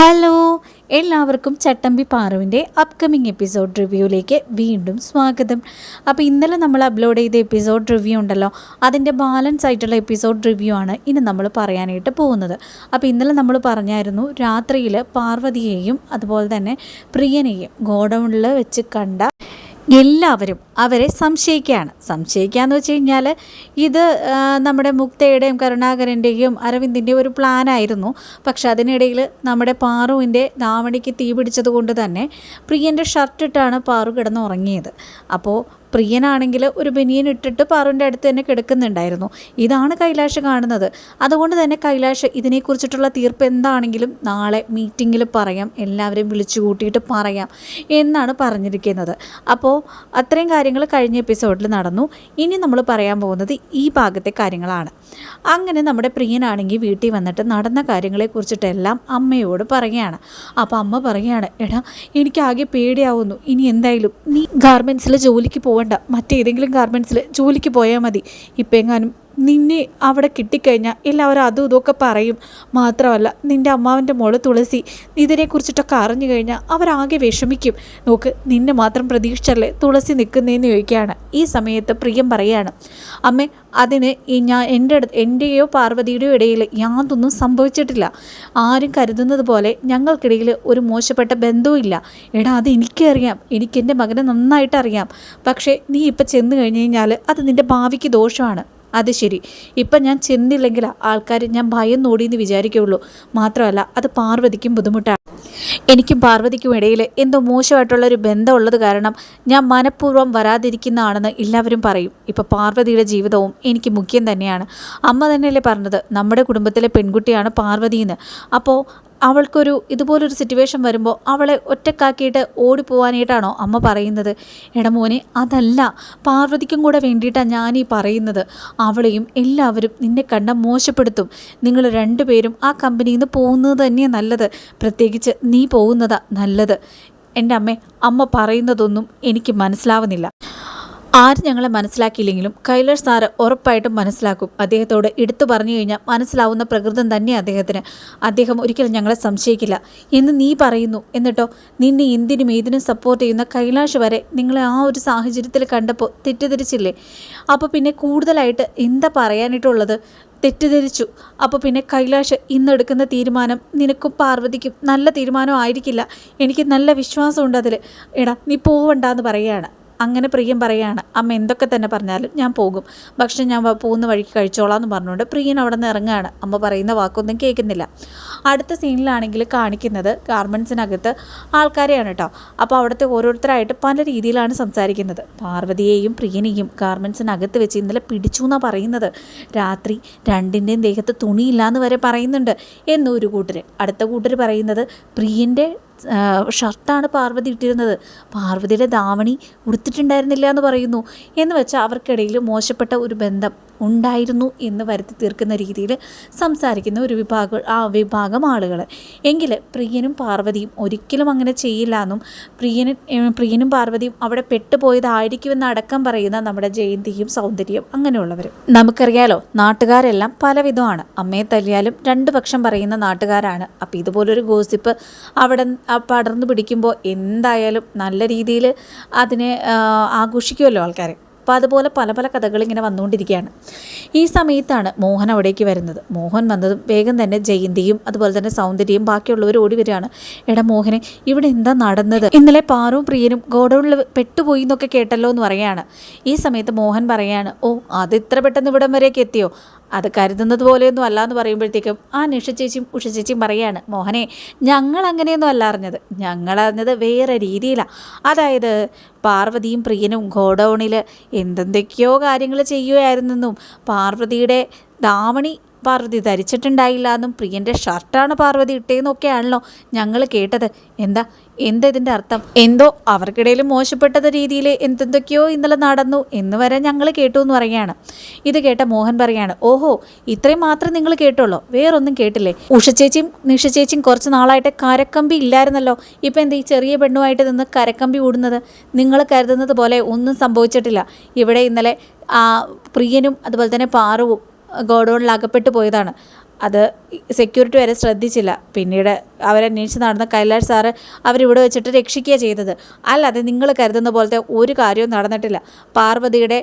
Hello എല്ലാവർക്കും ചട്ടമ്പി പാറുവിന്റെ upcoming episode റിവ്യൂയിലേക്ക് വീണ്ടും സ്വാഗതം. അപ്പോൾ ഇന്നലെ നമ്മൾ അപ്ലോഡ് ചെയ്ത എപ്പിസോഡ് റിവ്യൂ ഉണ്ടല്ലോ അതിന്റെ ബാലൻസ് ആയിട്ടുള്ള എപ്പിസോഡ് റിവ്യൂ ആണ് ഇനി നമ്മൾ പറയാനായിട്ട് പോകുന്നത്. അപ്പോൾ ഇന്നലെ നമ്മൾ പറഞ്ഞായിരുന്നു രാത്രിയിൽ പാർവതിയെയും അതുപോലെ തന്നെ പ്രിയനെയും ഗോഡൗണിൽ വെച്ച് കണ്ട എല്ലാവരും അവരെ സംശയിക്കുകയാണ്. സംശയിക്കുകയെന്ന് വെച്ച് കഴിഞ്ഞാൽ ഇത് നമ്മുടെ മുക്തയുടെയും കരുണാകരന്റെയും അരവിന്ദിന്റെയും ഒരു പ്ലാനായിരുന്നു. പക്ഷെ അതിനിടയിൽ നമ്മുടെ പാറുവിന്റെ നാവണിക്ക് തീ പിടിച്ചത് കൊണ്ട് തന്നെ പ്രിയന്റെ ഷർട്ടിട്ടാണ് പാറു കിടന്ന് ഉറങ്ങിയത് അപ്പോൾ പ്രിയനാണെങ്കിൽ ഒരു ബനിയൻ ഇട്ടിട്ട് പാറുവിന്റെ അടുത്ത് തന്നെ കിടക്കുന്നുണ്ടായിരുന്നു. ഇതാണ് കൈലാഷ് കാണുന്നത്. അതുകൊണ്ട് തന്നെ കൈലാഷ് ഇതിനെക്കുറിച്ചിട്ടുള്ള തീർപ്പ് എന്താണെങ്കിലും നാളെ മീറ്റിങ്ങിൽ പറയാം. എല്ലാവരെയും വിളിച്ചു കൂട്ടിയിട്ട് പറയാം എന്നാണ് പറഞ്ഞിരിക്കുന്നത്. അപ്പോൾ അത്രയും കാര്യങ്ങൾ കഴിഞ്ഞ എപ്പിസോഡിൽ നടന്നു. ഇനി നമ്മൾ പറയാൻ പോകുന്നത് ഈ ഭാഗത്തെ കാര്യങ്ങളാണ്. അങ്ങനെ നമ്മുടെ പ്രിയനാണെങ്കിൽ വീട്ടിൽ വന്നിട്ട് നടന്ന കാര്യങ്ങളെക്കുറിച്ചിട്ടെല്ലാം അമ്മയോട് പറയുകയാണ്. അപ്പോൾ അമ്മ പറയുകയാണ് എടാ എനിക്ക് ആകെ പേടിയാവുന്നു. ഇനി എന്തായാലും നീ ഗാർമെന്റ്സിൽ ജോലിക്ക് പോകണ്ട മറ്റേതെങ്കിലും ഗാർമെന്റ്സിൽ ജോലിക്ക് പോയാൽ മതി. ഇപ്പം എങ്ങാനും നിന്നെ അവിടെ കിട്ടിക്കഴിഞ്ഞാൽ എല്ലാവരും അതും ഇതൊക്കെ പറയും. മാത്രമല്ല നിന്റെ അമ്മാവന്റെ മോൾ തുളസി ഇതിനെക്കുറിച്ചിട്ടൊക്കെ അറിഞ്ഞു കഴിഞ്ഞാൽ അവരാകെ വിഷമിക്കും. നോക്ക് നിന്നെ മാത്രം പ്രതീക്ഷിച്ചല്ലേ തുളസി നിൽക്കുന്നതെന്ന് ചോദിക്കുകയാണ്. ഈ സമയത്ത് പ്രിയം പറയാണ് അമ്മേ അതിന് ഈ ഞാൻ എന്റെ അടുത്ത് എന്റെയോ പാർവതിയുടെയോ ഇടയിൽ യാതൊന്നും സംഭവിച്ചിട്ടില്ല. ആരും കരുതുന്നത് പോലെ ഞങ്ങൾക്കിടയിൽ ഒരു മോശപ്പെട്ട ബന്ധവുമില്ല എടാ അത് എനിക്കറിയാം എനിക്ക് എന്റെ മകനെ നന്നായിട്ട് അറിയാം. പക്ഷേ നീ ഇപ്പം ചെന്ന് കഴിഞ്ഞ് കഴിഞ്ഞാൽ അത് നിന്റെ ഭാവിക്ക് ദോഷമാണ്. അത് ശരി. ഇപ്പം ഞാൻ ചെന്നില്ലെങ്കിൽ ആൾക്കാർ ഞാൻ ഭയം നോടിയെന്ന് വിചാരിക്കുള്ളൂ. മാത്രമല്ല അത് പാർവതിക്കും ബുദ്ധിമുട്ടാണ് എനിക്കും പാർവതിക്കും ഇടയിൽ എന്തോ മോശമായിട്ടുള്ളൊരു ബന്ധമുള്ളത് കാരണം ഞാൻ മനഃപൂർവം വരാതിരിക്കുന്നതാണെന്ന് എല്ലാവരും പറയും. ഇപ്പോൾ പാർവതിയുടെ ജീവിതവും എനിക്ക് മുഖ്യം തന്നെയാണ്. അമ്മ തന്നെയല്ലേ പറഞ്ഞത് നമ്മുടെ കുടുംബത്തിലെ പെൺകുട്ടിയാണ് പാർവതി എന്ന് അപ്പോൾ അവൾക്കൊരു ഇതുപോലൊരു സിറ്റുവേഷൻ വരുമ്പോൾ അവളെ ഒറ്റക്കാക്കിയിട്ട് ഓടിപ്പോവാനായിട്ടാണോ അമ്മ പറയുന്നത്? എടമോനെ അതല്ല. പാർവതിക്കും കൂടെ വേണ്ടിയിട്ടാണ് ഞാനീ പറയുന്നത്. അവളെയും എല്ലാവരും നിന്നെ കണ്ട മോശപ്പെടുത്തും. നിങ്ങൾ രണ്ടുപേരും ആ കമ്പനിയിൽ നിന്ന് പോകുന്നത് തന്നെയാണ് നല്ലത്. പ്രത്യേകിച്ച് നീ പോകുന്നതാ നല്ലത്. എന്റെ അമ്മ അമ്മ പറയുന്നതൊന്നും എനിക്ക് മനസ്സിലാവുന്നില്ല. ആരും ഞങ്ങളെ മനസ്സിലാക്കിയില്ലെങ്കിലും കൈലാഷ് സാറ് ഉറപ്പായിട്ടും മനസ്സിലാക്കും. അദ്ദേഹത്തോട് എടുത്തു പറഞ്ഞു കഴിഞ്ഞാൽ മനസ്സിലാവുന്ന പ്രകൃതം തന്നെ അദ്ദേഹത്തിന്. അദ്ദേഹം ഒരിക്കലും ഞങ്ങളെ സംശയിക്കില്ല. എന്ന് നീ പറയുന്നു. എന്നിട്ടോ നിന്നെ എന്തിനും ഏതിനും സപ്പോർട്ട് ചെയ്യുന്ന കൈലാഷ് വരെ നിങ്ങളെ ആ ഒരു സാഹചര്യത്തിൽ കണ്ടപ്പോൾ തെറ്റിദ്ധരിച്ചില്ലേ? അപ്പോൾ പിന്നെ കൂടുതലായിട്ട് എന്താ പറയാനായിട്ടുള്ളത്? തെറ്റിദ്ധരിച്ചു. അപ്പോൾ പിന്നെ കൈലാഷ് ഇന്നെടുക്കുന്ന തീരുമാനം നിനക്കും പാർവതിക്കും നല്ല തീരുമാനം ആയിരിക്കില്ല എനിക്ക് നല്ല വിശ്വാസമുണ്ട് അതിൽ എടാ നീ പോവണ്ടെന്ന് പറയുകയാണ്. അങ്ങനെ പ്രിയം പറയാണ് അമ്മ എന്തൊക്കെ തന്നെ പറഞ്ഞാലും ഞാൻ പോകും. ഭക്ഷണം ഞാൻ പോകുന്ന വഴിക്ക് കഴിച്ചോളാം എന്ന് പറഞ്ഞുകൊണ്ട് പ്രിയൻ അവിടെ നിന്ന് ഇറങ്ങുകയാണ് അമ്മ പറയുന്ന വാക്കൊന്നും കേൾക്കുന്നില്ല. അടുത്ത സീനിലാണെങ്കിൽ കാണിക്കുന്നത് ഗാർമെൻസിനകത്ത് ആൾക്കാരെയാണ് കേട്ടോ അപ്പോൾ അവിടുത്തെ ഓരോരുത്തരായിട്ട് പല രീതിയിലാണ് സംസാരിക്കുന്നത്. പാർവതിയെയും പ്രിയനെയും ഗാർമെൻസിനകത്ത് വെച്ച് ഇന്നലെ പിടിച്ചു എന്നാണ് പറയുന്നത്. രാത്രി രണ്ടിന്റെയും ദേഹത്ത് തുണിയില്ലാന്ന് വരെ പറയുന്നുണ്ട്. എന്നൊരു കൂട്ടർ അടുത്ത കൂട്ടർ പറയുന്നത് പ്രിയന്റെ ഷർട്ടാണ് പാർവതി ഇട്ടിരുന്നത്. പാർവതിയുടെ ദാവണി ഉടുത്തിട്ടുണ്ടായിരുന്നില്ല എന്ന് പറയുന്നു. എന്ന് വെച്ചാൽ അവർക്കിടയിൽ മോശപ്പെട്ട ഒരു ബന്ധം. ഉണ്ടായിരുന്നു എന്ന് വരുത്തി തീർക്കുന്ന രീതിയിൽ സംസാരിക്കുന്ന ഒരു വിഭാഗം ആ വിഭാഗം ആളുകൾ എങ്കിൽ പ്രിയനും പാർവതിയും ഒരിക്കലും അങ്ങനെ ചെയ്യില്ല എന്നും പ്രിയനും പ്രിയനും പാർവതിയും അവിടെ പെട്ടുപോയതായിരിക്കുമെന്ന് അടക്കം പറയുന്ന നമ്മുടെ ജയന്തിയും സൗന്ദര്യം അങ്ങനെയുള്ളവർ നമുക്കറിയാലോ നാട്ടുകാരെല്ലാം പലവിധമാണ്. അമ്മയെ തല്ലിയാലും രണ്ട് പക്ഷം പറയുന്ന നാട്ടുകാരാണ്. അപ്പോൾ ഇതുപോലൊരു ഗോസിപ്പ് അവിടെ പടർന്നു പിടിക്കുമ്പോൾ എന്തായാലും നല്ല രീതിയിൽ അതിനെ ആഘോഷിക്കുമല്ലോ ആൾക്കാർ അപ്പോൾ അതുപോലെ പല പല കഥകളിങ്ങനെ വന്നുകൊണ്ടിരിക്കുകയാണ്. ഈ സമയത്താണ് മോഹൻ അവിടേക്ക് വരുന്നത്. മോഹൻ വന്നതും വേഗം തന്നെ ജയന്തിയും അതുപോലെ തന്നെ സൗന്ദര്യയും ബാക്കിയുള്ളവർ ഓടി വരികയാണ്. എടാ മോഹനെ ഇവിടെ എന്താ നടന്നത്? ഇന്നലെ പാറും പ്രിയനും ഗോഡൌണിൽ പെട്ടുപോയി എന്നൊക്കെ കേട്ടല്ലോ എന്ന് പറയാണ് ഈ സമയത്ത് മോഹൻ പറയാണ് ഓ അത് ഇത്ര പെട്ടെന്ന് ഇവിടം വരെയൊക്കെ എത്തിയോ? അത് കരുതുന്നത് പോലെയൊന്നും അല്ല എന്ന് പറയുമ്പോഴത്തേക്കും ആ നിഷ ചേച്ചിയും ഉഷ ചേച്ചിയും പറയാണ് മോഹനെ ഞങ്ങൾ അങ്ങനെയൊന്നും അല്ല അറിഞ്ഞത്. ഞങ്ങൾ അറിഞ്ഞത് വേറെ രീതിയിലാണ് അതായത് പാർവതിയും പ്രിയനും ഗോഡൗണിൽ എന്തെന്തൊക്കെയോ കാര്യങ്ങൾ ചെയ്യുകയായിരുന്നെന്നും പാർവതിയുടെ ധാവണി പാർവതി ധരിച്ചിട്ടുണ്ടായില്ല എന്നും പ്രിയന്റെ ഷർട്ടാണ് പാർവതി ഇട്ടേന്നൊക്കെയാണല്ലോ ഞങ്ങൾ കേട്ടത്. എന്താ? എന്താ ഇതിന്റെ അർത്ഥം? എന്തോ അവർക്കിടയിൽ മോശപ്പെട്ട രീതിയിൽ എന്തെന്തൊക്കെയോ ഇന്നലെ നടന്നു എന്ന് വരെ ഞങ്ങൾ കേട്ടു എന്ന് പറയുകയാണ്. ഇത് കേട്ട മോഹൻ പറയാണ് ഓഹോ ഇത്രയും മാത്രം നിങ്ങൾ കേട്ടുള്ളൂ? വേറൊന്നും കേട്ടില്ലേ? ഉഷ ചേച്ചിയും നിഷ ചേച്ചിയും കുറച്ച് നാളായിട്ട് കരക്കമ്പി ഇല്ലായിരുന്നല്ലോ. ഇപ്പം എന്താ ഈ ചെറിയ പെണ്ണുമായിട്ട് നിന്ന് കരക്കമ്പി ഓടുന്നത് നിങ്ങൾ കരുതുന്നത് പോലെ ഒന്നും സംഭവിച്ചിട്ടില്ല. ഇവിടെ ഇന്നലെ പ്രിയനും അതുപോലെ തന്നെ പാറുവും ഗോഡൗണിൽ അകപ്പെട്ടു പോയതാണ്. അത് സെക്യൂരിറ്റി വരെ ശ്രദ്ധിച്ചില്ല. പിന്നീട് അവരന്വേഷിച്ച് നടന്ന കൈലാഷ് സാറ് അവരിവിടെ വെച്ചിട്ട് രക്ഷിക്കുക ചെയ്തത്. അല്ലാതെ നിങ്ങൾ കരുതുന്ന പോലത്തെ ഒരു കാര്യവും നടന്നിട്ടില്ല. പാർവതിയുടെ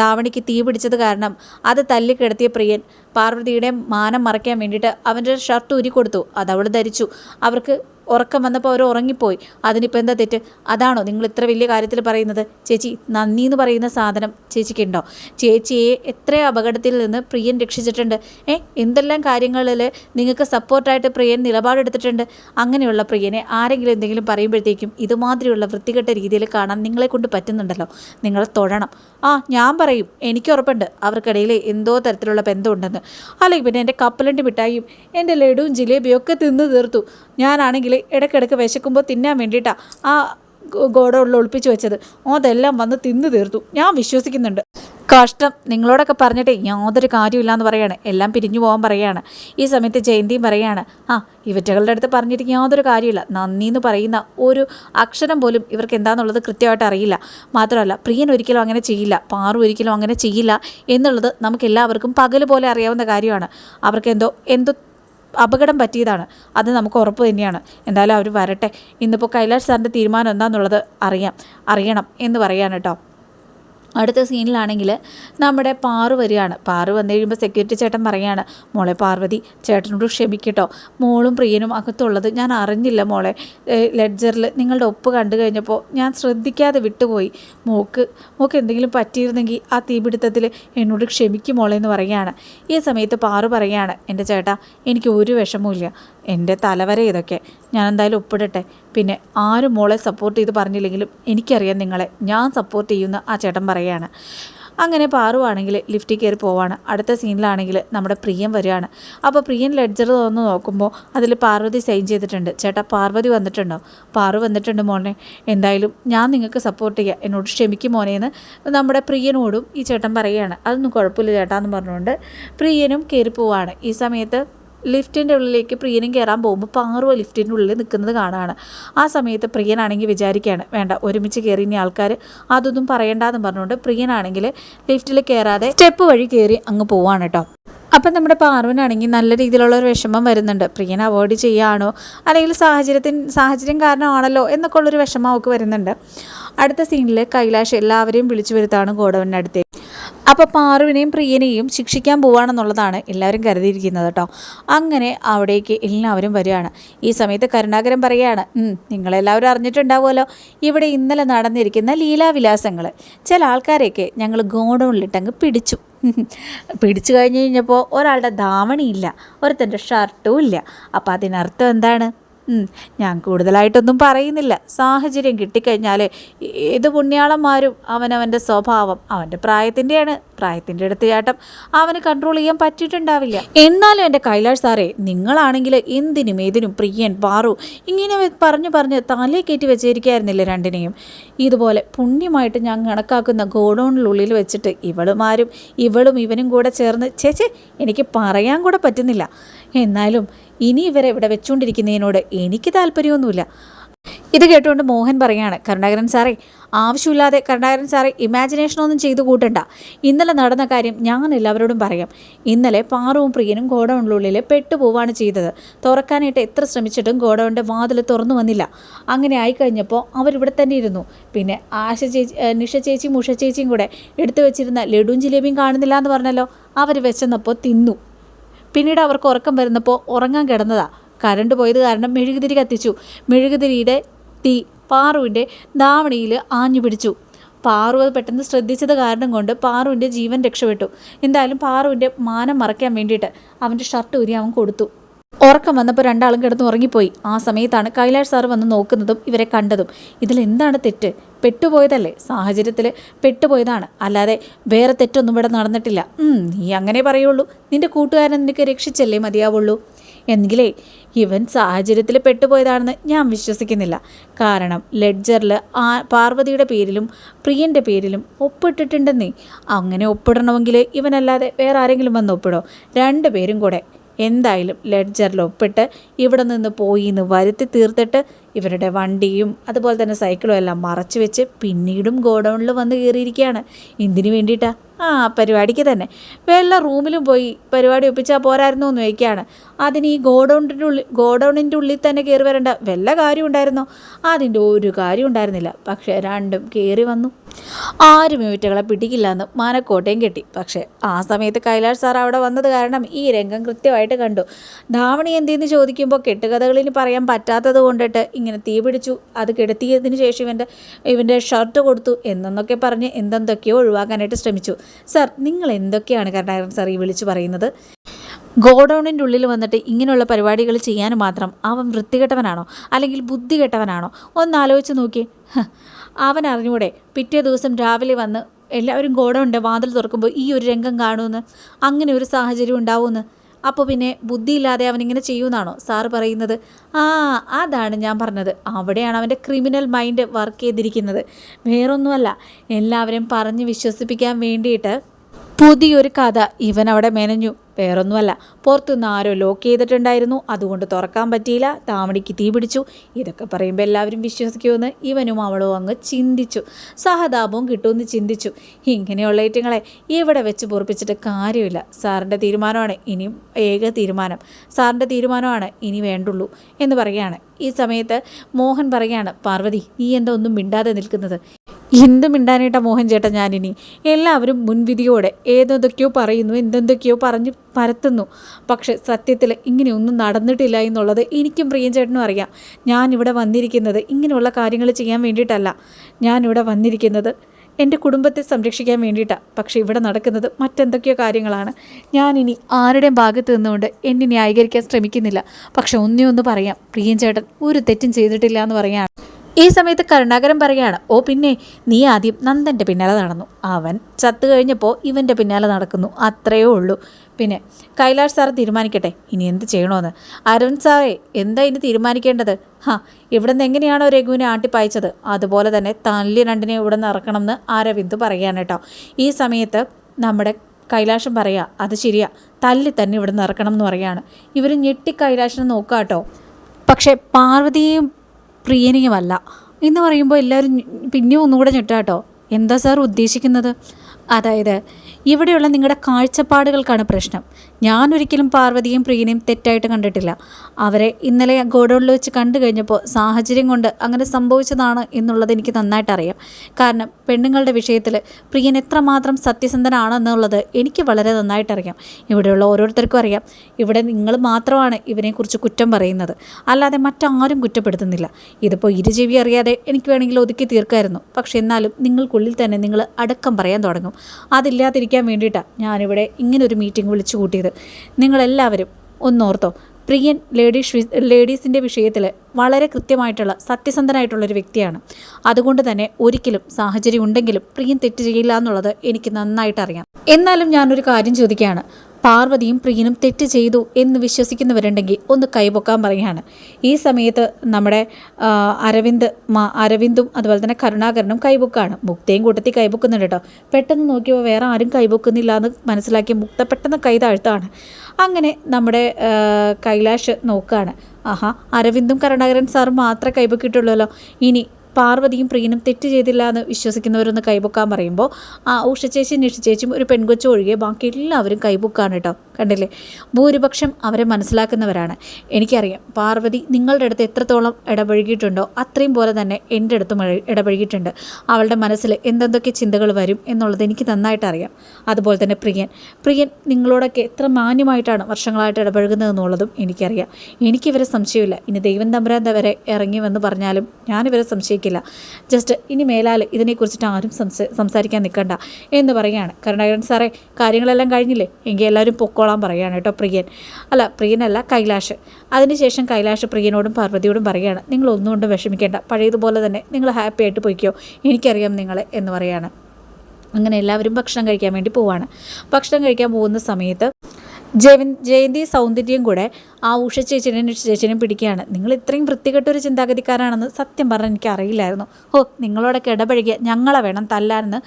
ധാവണിക്ക് തീ പിടിച്ചത് കാരണം അത് തല്ലിക്കിടത്തിയ പ്രിയൻ പാർവതിയുടെ മാനം മറയ്ക്കാൻ വേണ്ടിയിട്ട് അവന്റെ ഷർട്ട് ഉരി കൊടുത്തു അത് അവൾ ധരിച്ചു. അവർക്ക് ഉറക്കം വന്നപ്പോൾ അവർ ഉറങ്ങിപ്പോയി. അതിനിപ്പോൾ എന്താ തെറ്റ്? അതാണോ നിങ്ങൾ ഇത്ര വലിയ കാര്യത്തിൽ പറയുന്നത്? ചേച്ചി നന്ദി എന്ന് പറയുന്ന സാധനം ചേച്ചിക്കുണ്ടോ ചേച്ചിയെ എത്ര അപകടത്തിൽ നിന്ന് പ്രിയൻ രക്ഷിച്ചിട്ടുണ്ട്. ഏ എന്തെല്ലാം കാര്യങ്ങളിൽ നിങ്ങൾക്ക് സപ്പോർട്ടായിട്ട് പ്രിയൻ നിലപാടെടുത്തിട്ടുണ്ട്? അങ്ങനെയുള്ള പ്രിയനെ ആരെങ്കിലും എന്തെങ്കിലും പറയുമ്പോഴത്തേക്കും ഇതുമാതിരിയുള്ള വൃത്തികെട്ട രീതിയിൽ കാണാൻ നിങ്ങളെ കൊണ്ട് പറ്റുന്നുണ്ടല്ലോ. നിങ്ങൾ തൊഴണം. ആ ഞാൻ പറയും. എനിക്ക് ഉറപ്പുണ്ട്. അവർക്കിടയിൽ എന്തോ തരത്തിലുള്ള ബന്ധമുണ്ടെന്ന്. അല്ലെങ്കിൽ പിന്നെ എന്റെ കപ്പലണ്ടി മിഠായിയും എന്റെ ലഡുവും ജിലേബിയും ഒക്കെ തിന്ന് തീർത്തു. ഞാനാണെങ്കിൽ ഇടയ്ക്കിടയ്ക്ക് വിശക്കുമ്പോൾ തിന്നാൻ വേണ്ടിയിട്ടാണ് ആ ഗോഡൗണിൽ ഒളിപ്പിച്ച് വെച്ചത്. അതെല്ലാം വന്ന് തിന്നു തീർത്തു. ഞാൻ വിശ്വസിക്കുന്നുണ്ട്. കഷ്ടം. നിങ്ങളോടൊക്കെ പറഞ്ഞിട്ട് യാതൊരു കാര്യമില്ലാന്ന് പറയാണ്. എല്ലാം പിരിഞ്ഞു പോകാൻ പറയാണ്. ഈ സമയത്ത് ജയന്തിയും പറയാണ് ആ ഇവറ്റകളുടെ അടുത്ത് പറഞ്ഞിട്ട് യാതൊരു കാര്യമില്ല നന്ദി എന്ന് പറയുന്ന ഒരു അക്ഷരം പോലും ഇവർക്ക് എന്താണെന്നുള്ളത് കൃത്യമായിട്ട് അറിയില്ല. മാത്രമല്ല പ്രിയൻ ഒരിക്കലും അങ്ങനെ ചെയ്യില്ല. പാറു ഒരിക്കലും അങ്ങനെ ചെയ്യില്ല എന്നുള്ളത് നമുക്ക് എല്ലാവർക്കും പകൽ പോലെ അറിയാവുന്ന കാര്യമാണ്. അവർക്ക് എന്തോ എന്തോ അപകടം പറ്റിയതാണ്. അത് നമുക്ക് ഉറപ്പ് തന്നെയാണ്. എന്തായാലും അവർ വരട്ടെ. ഇന്നിപ്പോൾ കൈലാഷ് സാറിന്റെ തീരുമാനം എന്താണെന്നുള്ളത് അറിയാം. അറിയണം എന്ന് പറയാണ് കേട്ടോ. അടുത്ത സീനിലാണെങ്കിൽ നമ്മുടെ പാറു വരികയാണ്. പാറു വന്നു കഴിയുമ്പോൾ സെക്യൂരിറ്റി ചേട്ടൻ പറയുകയാണ് മോളെ പാർവതി ചേട്ടനോട് ക്ഷമിക്കട്ടോ. മോളും പ്രിയനും അകത്തുള്ളത് ഞാൻ അറിഞ്ഞില്ല മോളെ. ലെഡ്ജറിൽ നിങ്ങളുടെ ഒപ്പ് കണ്ടു കഴിഞ്ഞപ്പോൾ ഞാൻ ശ്രദ്ധിക്കാതെ വിട്ടുപോയി. മോക്ക് മോക്ക് എന്തെങ്കിലും പറ്റിയിരുന്നെങ്കിൽ ആ തീപിടുത്തത്തിൽ എന്നോട് ക്ഷമിക്കും മോളെ എന്ന് പറയുകയാണ്. ഈ സമയത്ത് പാറു പറയുകയാണ് എന്റെ ചേട്ടാ എനിക്ക് ഒരു വിഷമവും എന്റെ തലവര ഇതൊക്കെ. ഞാൻ എന്തായാലും ഒപ്പിടട്ടെ. പിന്നെ ആരും മോളെ സപ്പോർട്ട് ചെയ്ത് പറഞ്ഞില്ലെങ്കിലും എനിക്കറിയാം നിങ്ങളെ. ഞാൻ സപ്പോർട്ട് ചെയ്യുന്ന ആ ചേട്ടൻ പറയുകയാണ്. അങ്ങനെ പാറുവാണെങ്കിൽ ലിഫ്റ്റിൽ കയറി പോവാണ്. അടുത്ത സീനിലാണെങ്കിൽ നമ്മുടെ പ്രിയൻ വരികയാണ്. അപ്പോൾ പ്രിയൻ ലെഡ്ജർ തുറന്ന് നോക്കുമ്പോൾ അതിൽ പാർവതി സൈൻ ചെയ്തിട്ടുണ്ട്. ചേട്ടാ പാർവതി വന്നിട്ടുണ്ടോ? പാറു വന്നിട്ടുണ്ട് മോനെ. എന്തായാലും ഞാൻ നിങ്ങൾക്ക് സപ്പോർട്ട് ചെയ്യാം. എന്നോട് ക്ഷമിക്കും മോനേന്ന് നമ്മുടെ പ്രിയനോടും ഈ ചേട്ടൻ പറയുകയാണ്. അതൊന്നും കുഴപ്പമില്ല ചേട്ടാ എന്ന് പറഞ്ഞുകൊണ്ട് പ്രിയനും കയറി പോവാണ്. ഈ സമയത്ത് ലിഫ്റ്റിന്റെ ഉള്ളിലേക്ക് പ്രിയനും കയറാൻ പോകുമ്പോൾ പാറുവ ലിഫ്റ്റിന്റെ ഉള്ളിൽ നിൽക്കുന്നത് കാണാണ്. ആ സമയത്ത് പ്രിയനാണെങ്കിൽ വിചാരിക്കുകയാണ് വേണ്ട ഒരുമിച്ച് കയറി ഇനി ആൾക്കാർ അതൊന്നും പറയണ്ടെന്ന് പറഞ്ഞുകൊണ്ട് പ്രിയനാണെങ്കിൽ ലിഫ്റ്റിൽ കയറാതെ സ്റ്റെപ്പ് വഴി കയറി അങ്ങ് പോവാണ് കേട്ടോ അപ്പം നമ്മുടെ പാർവനാണെങ്കിൽ നല്ല രീതിയിലുള്ള ഒരു വിഷമം വരുന്നുണ്ട്. പ്രിയൻ അവോയ്ഡ് ചെയ്യുകയാണോ അല്ലെങ്കിൽ സാഹചര്യത്തിന് സാഹചര്യം കാരണമാണല്ലോ? എന്നൊക്കെ ഉള്ളൊരു വിഷമം അവൾക്ക് വരുന്നുണ്ട്. അടുത്ത സീനിൽ കൈലാഷ് എല്ലാവരെയും വിളിച്ചു വരുത്താണ് ഗോഡവനടുത്തേക്ക് അപ്പോൾ പാറുവിനെയും പ്രിയനെയും ശിക്ഷിക്കാൻ പോവാണെന്നുള്ളതാണ് എല്ലാവരും കരുതിയിരിക്കുന്നത് കേട്ടോ. അങ്ങനെ അവിടേക്ക് എല്ലാവരും വരികയാണ്. ഈ സമയത്ത് കരുണാകരൻ പറയുകയാണ് നിങ്ങളെല്ലാവരും അറിഞ്ഞിട്ടുണ്ടാവുമല്ലോ. ഇവിടെ ഇന്നലെ നടന്നിരിക്കുന്ന ലീലാവിലാസങ്ങൾ ചില ആൾക്കാരെയൊക്കെ ഞങ്ങൾ ഗോഡൗണിലിട്ടങ്ങ് പിടിച്ചു. പിടിച്ചു കഴിഞ്ഞ് കഴിഞ്ഞപ്പോൾ ഒരാളുടെ ധാവണിയില്ല ഒരുത്തന്റെ ഷർട്ടും ഇല്ല. അപ്പോൾ അതിനർത്ഥം എന്താണ്? ഞാൻ കൂടുതലായിട്ടൊന്നും പറയുന്നില്ല. സാഹചര്യം കിട്ടിക്കഴിഞ്ഞാൽ ഏത് പുണ്യാളന്മാരും അവനവന്റെ സ്വഭാവം അവന്റെ പ്രായത്തിന്റെയാണ് പ്രായത്തിന്റെ അടുത്ത് ചേട്ടം അവന് കൺട്രോൾ ചെയ്യാൻ പറ്റിയിട്ടുണ്ടാവില്ല. എന്നാലും എന്റെ കൈലാഷ് സാറേ നിങ്ങളാണെങ്കിൽ എന്തിനും ഏതിനും പ്രിയൻ പാറു ഇങ്ങനെ പറഞ്ഞു പറഞ്ഞ് തലേ കയറ്റി വെച്ചിരിക്കായിരുന്നില്ല രണ്ടിനെയും? ഇതുപോലെ പുണ്യമായിട്ട് ഞാൻ കണക്കാക്കുന്ന ഗോഡൗണിനുള്ളിൽ വെച്ചിട്ട് ഇവളുമാരും ഇവളും ഇവനും കൂടെ ചേർന്ന് ചേച്ചേ എനിക്ക് പറയാൻ കൂടെ പറ്റുന്നില്ല. എന്നാലും ഇനി ഇവരെ ഇവിടെ വെച്ചുകൊണ്ടിരിക്കുന്നതിനോട് എനിക്ക് താല്പര്യമൊന്നുമില്ല. ഇത് കേട്ടുകൊണ്ട് മോഹൻ പറയാണ് കരുണാകരൻ സാറേ ആവശ്യമില്ലാതെ കരുണാകരൻ സാറേ ഇമാജിനേഷനൊന്നും ചെയ്തു കൂട്ടണ്ട. ഇന്നലെ നടന്ന കാര്യം ഞാൻ എല്ലാവരോടും പറയാം. ഇന്നലെ പാറുവും പ്രിയനും ഗോഡൗണിനുള്ളിൽ പെട്ടുപോവാണ് ചെയ്തത്. തുറക്കാനായിട്ട് എത്ര ശ്രമിച്ചിട്ടും ഗോഡൗണിന്റെ വാതിൽ തുറന്നു വന്നില്ല. അങ്ങനെ ആയിക്കഴിഞ്ഞപ്പോൾ അവരിവിടെ തന്നെ ഇരുന്നു. പിന്നെ ആശ ചേച്ചി നിഷ ചേച്ചിയും ഉഷ ചേച്ചിയും കൂടെ എടുത്തു വെച്ചിരുന്ന ലഡുവും ജിലേബിയും കാണുന്നില്ല എന്ന് പറഞ്ഞല്ലോ. അവർ വെച്ചെന്നപ്പോൾ തിന്നു. പിന്നീട് അവർക്ക് ഉറക്കം വരുന്നപ്പോൾ ഉറങ്ങാൻ കിടന്നതാ. കരണ്ട് പോയത് കാരണം മെഴുകുതിരി കത്തിച്ചു. മെഴുകുതിരിയുടെ തീ പാറുവിന്റെ ധാവണിയിൽ ആഞ്ഞു പിടിച്ചു. പാറു അത് പെട്ടെന്ന് ശ്രദ്ധിച്ചത് കാരണം കൊണ്ട് പാറുവിന്റെ ജീവൻ രക്ഷപ്പെട്ടു. എന്തായാലും പാറുവിന്റെ മാനം മറയ്ക്കാൻ വേണ്ടിയിട്ട് അവന്റെ ഷർട്ട് ഊരി അവൻ കൊടുത്തു. ഉറക്കം വന്നപ്പോൾ രണ്ടാളും കിടന്ന് ഉറങ്ങിപ്പോയി. ആ സമയത്താണ് കൈലാഷ് സാർ വന്ന് നോക്കുന്നതും ഇവരെ കണ്ടതും. ഇതിൽ എന്താണ് തെറ്റ്? പെട്ടുപോയതല്ലേ? സാഹചര്യത്തിൽ പെട്ടുപോയതാണ്. അല്ലാതെ വേറെ തെറ്റൊന്നും ഇവിടെ നടന്നിട്ടില്ല. നീ അങ്ങനെ പറയുള്ളൂ. നിന്റെ കൂട്ടുകാരൻ നിനക്ക് രക്ഷിച്ചല്ലേ മതിയാവുള്ളൂ. എന്നെങ്കിലേ ഇവൻ സാഹചര്യത്തിൽ പെട്ടുപോയതാണെന്ന് ഞാൻ വിശ്വസിക്കുന്നില്ല. കാരണം ലെഡ്ജറിൽ ആ പാർവതിയുടെ പേരിലും പ്രിയന്റെ പേരിലും ഒപ്പിട്ടിട്ടുണ്ടെന്നേ. അങ്ങനെ ഒപ്പിടണമെങ്കിൽ ഇവനല്ലാതെ വേറെ ആരെങ്കിലും വന്ന് ഒപ്പിടോ? രണ്ടു പേരും കൂടെ. എന്തായാലും ലെഡ്ജറിൽ ഒപ്പിട്ട് ഇവിടെ നിന്ന് പോയി എന്ന് വരുത്തി തീർത്തിട്ട് ഇവരുടെ വണ്ടിയും അതുപോലെ തന്നെ സൈക്കിളും എല്ലാം മറച്ചു വെച്ച് പിന്നീടും ഗോഡൗണിൽ വന്ന് കയറിയിരിക്കുകയാണ്. എന്തിനു വേണ്ടിയിട്ടാ? ആ പരിപാടിക്ക് തന്നെ. വല്ല റൂമിലും പോയി പരിപാടി ഒപ്പിച്ചാൽ പോരായിരുന്നു എന്ന് ചോദിക്കുകയാണ്. അതിന് ഈ ഗോഡൗണിന്റെ ഉള്ളിൽ ഗോഡൗണിന്റെ ഉള്ളിൽ തന്നെ കയറി വരേണ്ട വല്ല കാര്യം ഉണ്ടായിരുന്നോ? അതിന്റെ ഒരു കാര്യം ഉണ്ടായിരുന്നില്ല. പക്ഷേ രണ്ടും കയറി വന്നു. ആരും ഇവറ്റകളെ പിടിക്കില്ല എന്ന് മാനക്കോട്ടയും കെട്ടി. പക്ഷേ ആ സമയത്ത് കൈലാഷ് സാർ അവിടെ വന്നത് കാരണം ഈ രംഗം കൃത്യമായിട്ട് കണ്ടു. ധാവണി എന്തെന്ന് ചോദിക്കുമ്പോൾ കെട്ടുകഥകളിന് പറയാൻ പറ്റാത്തത് കൊണ്ടിട്ട് ഇങ്ങനെ തീ പിടിച്ചു. അത് കെടുത്തിയതിന് ശേഷം ഇവന്റെ ഇവന്റെ ഷർട്ട് കൊടുത്തു. എന്നൊക്കെ പറഞ്ഞ് എന്തെന്തൊക്കെയോ ഒഴിവാക്കാനായിട്ട് ശ്രമിച്ചു. സാർ നിങ്ങൾ എന്തൊക്കെയാണ് കരുണാകരൻ സാർ ഈ വിളിച്ചു പറയുന്നത്? ഗോഡൗണിന്റെ ഉള്ളിൽ വന്നിട്ട് ഇങ്ങനെയുള്ള പരിപാടികൾ ചെയ്യാൻ മാത്രം അവൻ വൃത്തികെട്ടവനാണോ? അല്ലെങ്കിൽ ബുദ്ധി കെട്ടവനാണോ ഒന്ന് ആലോചിച്ച് നോക്കിയേ അവൻ അറിഞ്ഞൂടെ പിറ്റേ ദിവസം രാവിലെ വന്ന് എല്ലാവരും ഗോഡൗണിന്റെ വാതിൽ തുറക്കുമ്പോൾ ഈ ഒരു രംഗം കാണുമെന്ന്? അങ്ങനെ ഒരു സാഹചര്യം ഉണ്ടാവുമെന്ന്? അപ്പോൾ പിന്നെ ബുദ്ധിയില്ലാതെ അവനിങ്ങനെ ചെയ്യുമെന്നാണോ സാറ് പറയുന്നത് ആ അതാണ് ഞാൻ പറഞ്ഞത്. അവിടെയാണ് അവന്റെ ക്രിമിനൽ മൈൻഡ് വർക്ക് ചെയ്തിരിക്കുന്നത്. വേറൊന്നുമല്ല എല്ലാവരും പറഞ്ഞ് വിശ്വസിപ്പിക്കാൻ വേണ്ടിയിട്ട് പുതിയൊരു കഥ ഇവൻ അവിടെ മെനഞ്ഞു. വേറൊന്നുമല്ല. പുറത്തുനിന്ന് ആരോ ലോക്ക് ചെയ്തിട്ടുണ്ടായിരുന്നു. അതുകൊണ്ട് തുറക്കാൻ പറ്റിയില്ല. താമടിക്ക് തീ പിടിച്ചു. ഇതൊക്കെ പറയുമ്പോൾ എല്ലാവരും വിശ്വസിക്കുമെന്ന് ഇവനും അവളും അങ്ങ് ചിന്തിച്ചു. സഹതാപവും കിട്ടുമെന്ന് ചിന്തിച്ചു. ഇങ്ങനെയുള്ള ഐറ്റങ്ങളെ ഇവിടെ വെച്ച് പൊറപ്പിച്ചിട്ട് കാര്യമില്ല. സാറിന്റെ തീരുമാനമാണ്. ഇനിയും ഏക തീരുമാനം. സാറിന്റെ തീരുമാനമാണ് ഇനി വേണ്ടുള്ളൂ എന്ന് പറയുകയാണ്. ഈ സമയത്ത് മോഹൻ പറയുകയാണ് പാർവതി നീ എന്താ ഒന്നും മിണ്ടാതെ നിൽക്കുന്നത്? എന്ത് മിണ്ടാനായിട്ടാ മോഹൻ ചേട്ടൻ ഞാനിനി? എല്ലാവരും മുൻവിധിയോടെ ഏതെന്തൊക്കെയോ പറയുന്നു എന്തെന്തൊക്കെയോ പറഞ്ഞ് പരത്തുന്നു. പക്ഷെ സത്യത്തിൽ ഇങ്ങനെയൊന്നും നടന്നിട്ടില്ല എന്നുള്ളത് എനിക്കും പ്രിയൻ ചേട്ടനും അറിയാം. ഞാനിവിടെ വന്നിരിക്കുന്നത് ഇങ്ങനെയുള്ള കാര്യങ്ങൾ ചെയ്യാൻ വേണ്ടിയിട്ടല്ല. ഞാനിവിടെ വന്നിരിക്കുന്നത് എന്റെ കുടുംബത്തെ സംരക്ഷിക്കാൻ വേണ്ടിയിട്ടാണ് പക്ഷേ ഇവിടെ നടക്കുന്നത് മറ്റെന്തൊക്കെയോ കാര്യങ്ങളാണ്. ഞാനിനി ആരുടെയും ഭാഗത്ത് നിന്നുകൊണ്ട് എന്നെ ന്യായീകരിക്കാൻ ശ്രമിക്കുന്നില്ല. പക്ഷെ ഒന്നേ ഒന്ന് പറയാം പ്രിയൻ ചേട്ടൻ ഒരു തെറ്റും ചെയ്തിട്ടില്ല എന്ന് പറയാണ് ഈ സമയത്ത് കരുണാകരൻ പറയാണ് ഓ പിന്നെ നീ ആദ്യം നന്ദന്റെ പിന്നാലെ നടന്നു. അവൻ ചത്തു കഴിഞ്ഞപ്പോൾ ഇവന്റെ പിന്നാലെ നടക്കുന്നു. അത്രയേ ഉള്ളൂ. പിന്നെ കൈലാഷ് സാർ തീരുമാനിക്കട്ടെ? ഇനി എന്ത് ചെയ്യണമെന്ന് അരുൺ സാറേ എന്താ ഇനി തീരുമാനിക്കേണ്ടത്? ഹാ ഇവിടെ നിന്ന് എങ്ങനെയാണോ രഘുവിനെ ആട്ടിപ്പായച്ചത്? അതുപോലെ തന്നെ തല്ലി രണ്ടിനെ ഇവിടെ നിന്ന് ഇറക്കണമെന്ന് അരവിന്ദ് പറയാണ് കേട്ടോ. ഈ സമയത്ത് നമ്മുടെ കൈലാഷം പറയാ അത് ശരിയാ തല്ലി തന്നെ ഇവിടെ നിന്ന് ഇറക്കണം എന്ന് പറയാണ് ഇവർ ഞെട്ടി കൈലാഷിനെ നോക്കാം കേട്ടോ. പക്ഷേ പാർവതിയും പ്രിയനെയുമല്ല. എന്ന് പറയുമ്പോൾ എല്ലാവരും പിന്നെയും ഒന്നുകൂടെ ഞെട്ടാട്ടോ. എന്താ സാർ ഉദ്ദേശിക്കുന്നത്? അതായത് ഇവിടെയുള്ള നിങ്ങളുടെ കാഴ്ചപ്പാടുകൾക്കാണ് പ്രശ്നം. ഞാനൊരിക്കലും പാർവതിയും പ്രിയനെയും തെറ്റായിട്ട് കണ്ടിട്ടില്ല. അവരെ ഇന്നലെ ഗോഡൗണിൽ വെച്ച് കണ്ടു കഴിഞ്ഞപ്പോൾ സാഹചര്യം കൊണ്ട് അങ്ങനെ സംഭവിച്ചതാണ് എന്നുള്ളത് എനിക്ക് നന്നായിട്ട് അറിയാം. കാരണം പെണ്ണുങ്ങളുടെ വിഷയത്തിൽ പ്രിയൻ എത്രമാത്രം സത്യസന്ധനാണെന്നുള്ളത് എനിക്ക് വളരെ നന്നായിട്ട് അറിയാം. ഇവിടെയുള്ള ഓരോരുത്തർക്കും അറിയാം. ഇവിടെ നിങ്ങൾ മാത്രമാണ് ഇവനെക്കുറിച്ച് കുറ്റം പറയുന്നത്. അല്ലാതെ മറ്റാരും കുറ്റപ്പെടുത്തുന്നില്ല. ഇതിപ്പോൾ ഇരുജീവി അറിയാതെ എനിക്ക് വേണമെങ്കിൽ ഒതുക്കി തീർക്കായിരുന്നു. പക്ഷേ എന്നാലും നിങ്ങൾക്കുള്ളിൽ തന്നെ നിങ്ങൾ അടക്കം പറയാൻ തുടങ്ങും. അതില്ലാതിരിക്കാൻ വേണ്ടിയിട്ടാണ് ഞാനിവിടെ ഇങ്ങനൊരു മീറ്റിംഗ് വിളിച്ചു കൂട്ടിയത് നിങ്ങളെല്ലാവരും ഒന്നോർത്തോ. പ്രിയൻ ലേഡീസ് ലേഡീസിന്റെ വിഷയത്തിൽ വളരെ കൃത്യമായിട്ടുള്ള സത്യസന്ധനായിട്ടുള്ളൊരു വ്യക്തിയാണ്. അതുകൊണ്ട് തന്നെ ഒരിക്കലും സാഹചര്യം ഉണ്ടെങ്കിലും പ്രിയൻ തെറ്റ് ചെയ്യില്ല എന്നുള്ളത് എനിക്ക് നന്നായിട്ട് അറിയാം എന്നാലും ഞാനൊരു കാര്യം ചോദിക്കുകയാണ്. പാർവതിയും പ്രിയനും തെറ്റ് ചെയ്തു എന്ന് വിശ്വസിക്കുന്നവരുണ്ടെങ്കിൽ ഒന്ന് കൈപൊക്കാൻ പറയുകയാണ്. ഈ സമയത്ത് നമ്മുടെ അരവിന്ദ് അരവിന്ദും അതുപോലെ തന്നെ കരുണാകരനും കൈപൊക്കാണ്. മുക്തയും കൂട്ടത്തിൽ കൈപൊക്കുന്നുണ്ട് കേട്ടോ. പെട്ടെന്ന് നോക്കിയപ്പോൾ വേറെ ആരും കൈപൊക്കുന്നില്ല എന്ന് മനസ്സിലാക്കിയ മുക്ത പെട്ടെന്ന് കൈ താഴ്ത്താണ്. അങ്ങനെ നമ്മുടെ കൈലാഷ് നോക്കുകയാണ് ആഹാ അരവിന്ദും കരുണാകരൻ സാറും മാത്രമേ കൈപൊക്കിയിട്ടുള്ളല്ലോ. ഇനി പാർവതിയും പ്രിയനും തെറ്റ് ചെയ്തില്ല എന്ന് വിശ്വസിക്കുന്നവരൊന്ന് കൈപൊക്കാൻ പറയുമ്പോൾ ആ ഉഷച്ചേച്ചി നിഷിച്ചേച്ചും ഒരു പെൺകൊച്ചു ഒഴികെ ബാക്കി എല്ലാവരും കൈപൊക്കാണ് കേട്ടോ. കണ്ടില്ലേ? ഭൂരിപക്ഷം അവരെ മനസ്സിലാക്കുന്നവരാണ്. എനിക്കറിയാം പാർവതി നിങ്ങളുടെ അടുത്ത് എത്രത്തോളം ഇടപഴകിയിട്ടുണ്ടോ അത്രയും പോലെ തന്നെ എന്റെ അടുത്തും ഇട- ഇടപഴകിയിട്ടുണ്ട്. അവളുടെ മനസ്സിൽ എന്തെന്തൊക്കെ ചിന്തകൾ വരും എന്നുള്ളത് എനിക്ക് നന്നായിട്ട് അറിയാം. അതുപോലെ തന്നെ പ്രിയൻ. പ്രിയൻ നിങ്ങളോടൊക്കെ എത്ര മാന്യമായിട്ടാണ് വർഷങ്ങളായിട്ട് ഇടപഴകുന്നത് എന്നുള്ളതും എനിക്കറിയാം. എനിക്കിവരെ സംശയമില്ല. ഇനി ദൈവം തമ്പുരാൻ വരെ ഇറങ്ങി വന്ന് പറഞ്ഞാലും ഞാനിവരെ സംശയിക്കില്ല ജസ്റ്റ് ഇനി മേലാൽ ഇതിനെക്കുറിച്ചിട്ട് ആരും സംസ സംസാരിക്കാൻ നിൽക്കണ്ട എന്ന് പറയുകയാണ്. കരുണാകരൻ സാറേ കാര്യങ്ങളെല്ലാം കഴിഞ്ഞില്ലേ? എങ്കിൽ എല്ലാവരും പൊക്കോളാൻ പറയുകയാണ് കേട്ടോ പ്രിയൻ. അല്ല പ്രിയനല്ല കൈലാഷ്. അതിനുശേഷം കൈലാഷ് പ്രിയനോടും പാർവതിയോടും പറയുകയാണ് നിങ്ങൾ ഒന്നുകൊണ്ടും വിഷമിക്കേണ്ട. പഴയതുപോലെ തന്നെ നിങ്ങൾ ഹാപ്പി ആയിട്ട് പോയിക്കോ. എനിക്കറിയാം നിങ്ങളെ എന്ന് പറയുകയാണ്. അങ്ങനെ എല്ലാവരും ഭക്ഷണം കഴിക്കാൻ വേണ്ടി പോവാണ്. ഭക്ഷണം കഴിക്കാൻ പോകുന്ന സമയത്ത് ജയവൻ ജയന്തി സൗന്ദര്യം കൂടെ ആ ഉഷ ചേച്ചിനെയും നിഷ ചേച്ചിനെയും പിടിക്കുകയാണ്. നിങ്ങൾ ഇത്രയും വൃത്തികെട്ടൊരു ചിന്താഗതിക്കാരാണെന്ന് സത്യം പറഞ്ഞാൽ എനിക്ക് അറിയില്ലായിരുന്നു. ഓ നിങ്ങളോടൊക്കെ ഇടപഴകിയ ഞങ്ങളെ വേണം തല്ലാനെന്ന്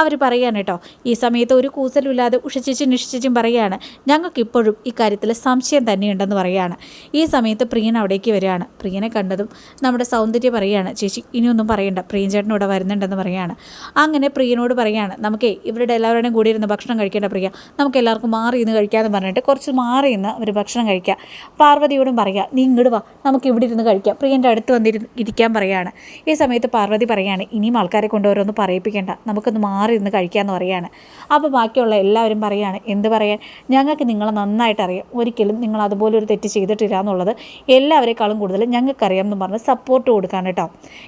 അവർ പറയുകയാണ് കേട്ടോ. ഈ സമയത്ത് ഒരു കൂസലുമില്ലാതെ ഉഷ ചേച്ചി നിഷ ചേച്ചിയും പറയുകയാണ്. ഞങ്ങൾക്ക് ഇപ്പോഴും ഈ കാര്യത്തിൽ സംശയം തന്നെയുണ്ടെന്ന് പറയുകയാണ്. ഈ സമയത്ത് പ്രിയൻ അവിടേക്ക് വരികയാണ്. പ്രിയനെ കണ്ടതും നമ്മുടെ സൗന്ദര്യം പറയുകയാണ് ചേച്ചി ഇനിയൊന്നും പറയണ്ട. പ്രിയൻ ചേട്ടൻ വരുന്നുണ്ടെന്ന് പറയുകയാണ്. അങ്ങനെ പ്രിയനോട് പറയുകയാണ് നമുക്കേ ഇവരുടെ എല്ലാവരുടെയും കൂടി ഇരുന്ന് ഭക്ഷണം കഴിക്കേണ്ട പ്രിയ. നമുക്ക് എല്ലാവർക്കും മാറി ഇന്ന് കഴിക്കാമെന്ന് പറഞ്ഞിട്ട് കുറച്ച് മാറി നിന്ന് അവർ ഭക്ഷണം കഴിക്കുക. പാർവതിയോടും പറയുക നീ ഇങ്ങോട്ട് വാ നമുക്ക് ഇവിടെ ഇരുന്ന് കഴിക്കാം. പ്രിയന്റെ അടുത്ത് വന്നിരുന്ന് ഇരിക്കാൻ പറയുകയാണ്. ഈ സമയത്ത് പാർവതി പറയുകയാണ് ഇനിയും ആൾക്കാരെ കൊണ്ട് ഓരോന്ന് പറയിപ്പിക്കേണ്ട. നമുക്കൊന്ന് മാറി ഇരുന്ന് കഴിക്കാമെന്ന് പറയുകയാണ്. അപ്പോൾ ബാക്കിയുള്ള എല്ലാവരും പറയുകയാണ് എന്ത് പറയാൻ? ഞങ്ങൾക്ക് നിങ്ങളെ നന്നായിട്ട് അറിയാം. ഒരിക്കലും നിങ്ങൾ അതുപോലെ ഒരു തെറ്റ് ചെയ്തിട്ടില്ല എന്നുള്ളത് എല്ലാവരെക്കാളും കൂടുതൽ ഞങ്ങൾക്കറിയാം എന്ന് പറഞ്ഞ് സപ്പോർട്ട് കൊടുക്കാൻ കേട്ടോ.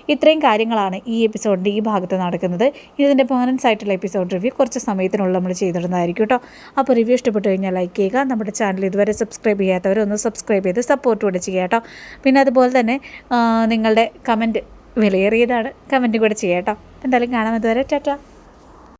ഇത്രയും കാര്യങ്ങളാണ് ഈ എപ്പിസോഡിന്റെ ഈ ഭാഗത്ത് നടക്കുന്നത്. ഇതിന്റെ ബാലൻസ് ആയിട്ടുള്ള എപ്പിസോഡ് റിവ്യൂ കുറച്ച് സമയത്തിനുള്ള നമ്മൾ ചെയ്തിടുന്നതായിരിക്കും കേട്ടോ. അപ്പോൾ റിവ്യൂ ഇഷ്ടപ്പെട്ടു കഴിഞ്ഞാൽ ലൈക്ക് ചെയ്യുക നമ്മുടെ ചാനൽ ഇതുവരെ സബ്സ്ക്രൈബ് ചെയ്യാത്തവർ ഒന്ന് സബ്സ്ക്രൈബ് ചെയ്ത് സപ്പോർട്ട് കൂടെ ചെയ്യുക കേട്ടോ. പിന്നെ അതുപോലെ തന്നെ നിങ്ങളുടെ കമന്റ് വിലയേറിയതാണ്. കമന്റ് കൂടെ ചെയ്യാം കേട്ടോ. എന്തായാലും കാണാം ഇതുവരെ ടാറ്റ.